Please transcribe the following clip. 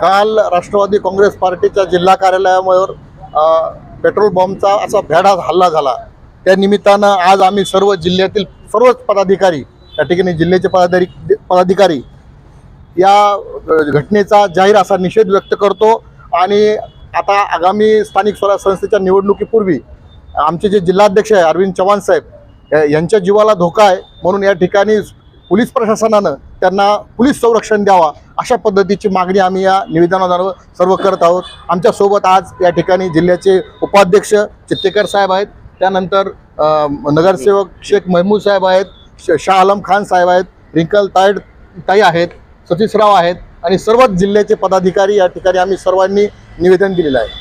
काल राष्ट्रवादी काँग्रेस पार्टीच्या जिल्हा कार्यालयावर पेट्रोल बॉम्बचा असा भ्याडा हल्ला झाला. त्या निमित्तानं आज आम्ही सर्व जिल्ह्यातील सर्वच पदाधिकारी या ठिकाणी जिल्ह्याचे पदाधिकारी पदाधिकारी या घटनेचा जाहीर असा निषेध व्यक्त करतो आणि आता आगामी स्थानिक स्वराज संस्थेच्या निवडणुकीपूर्वी आमचे जे जिल्हाध्यक्ष आहे अरविंद चव्हाण साहेब यांच्या जीवाला धोका आहे म्हणून या ठिकाणी पोलीस प्रशासनानं त्यांना पोलीस संरक्षण द्यावा अशा पद्धतीची मागणी आम्ही या निवेदनाद्वारे सर्व करत आहोत. आमच्यासोबत आज या ठिकाणी जिल्ह्याचे उपाध्यक्ष चित्तेकर साहेब आहेत. त्यानंतर नगरसेवक शेख महमूद साहेब आहेत श शाह आलम खान साहेब आहेत रिंकल तायड ताई आहेत सतीशराव आहेत आणि सर्वच जिल्ह्याचे पदाधिकारी या ठिकाणी आम्ही सर्वांनी निवेदन दिलेलं आहे.